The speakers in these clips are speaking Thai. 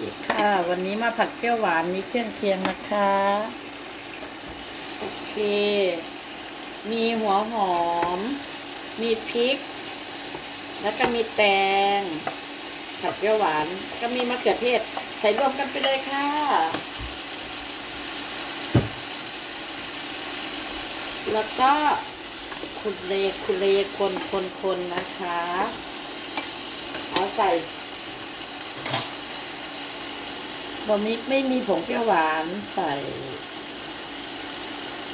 ดีค่ะ วันนี้มาผัดเปรี้ยวหวานมีเครื่องเคียงนะคะ โอเค มีหัวหอม มีพริก แล้วก็มีแตง ผัดเปรี้ยวหวาน ก็มีมะเขือเทศ ใส่รวมกันไปเลยค่ะแล้วก็คุณเลคุณเลคนคนคนนะคะ เอาใส่ บะมิไม่มีผงเปรี้ยวหวานใส่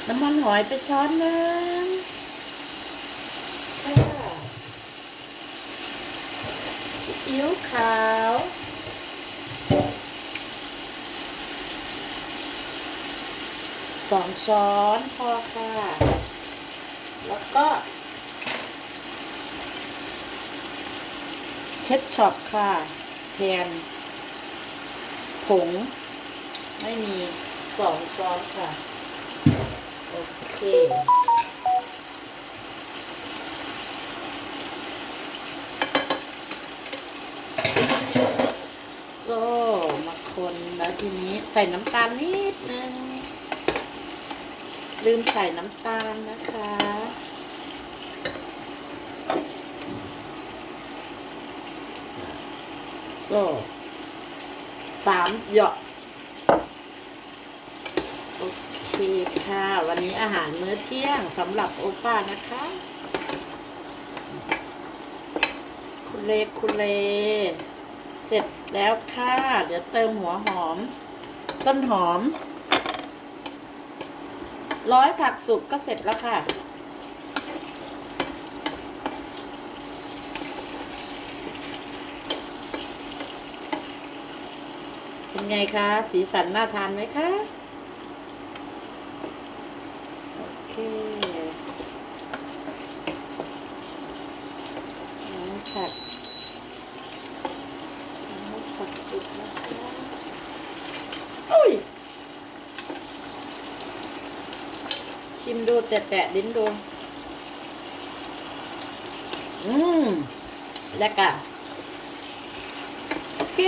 น้ำมันหอยไปช้อนนึงค่ะซีอิ๊วขาวสองช้อนพอค่ะ แล้วก็เคทช็อปค่ะแทน ผง ไม่มีสองช้อนค่ะ โอเคโซ่มาคนแล้วทีนี้ใส่น้ำตาลนิดนึงลืมใส่น้ำตาลนะคะก็ สามหยอกโอเคค่ะ วันนี้อาหารมื้อเที่ยงสำหรับโอป้านะคะ คุณเลคุณเล เสร็จแล้วค่ะ เดี๋ยวเติมหัวหอม ต้นหอม ร้อยผักสุกก็เสร็จแล้วค่ะ เป็นไงคะ สีสันน่าทานไหมคะ โอเคน้ำผักน้ำผักสุกนะคะอุ้ย ชิมดูแตะๆลิ้นดู อืม แล้วก็โอเค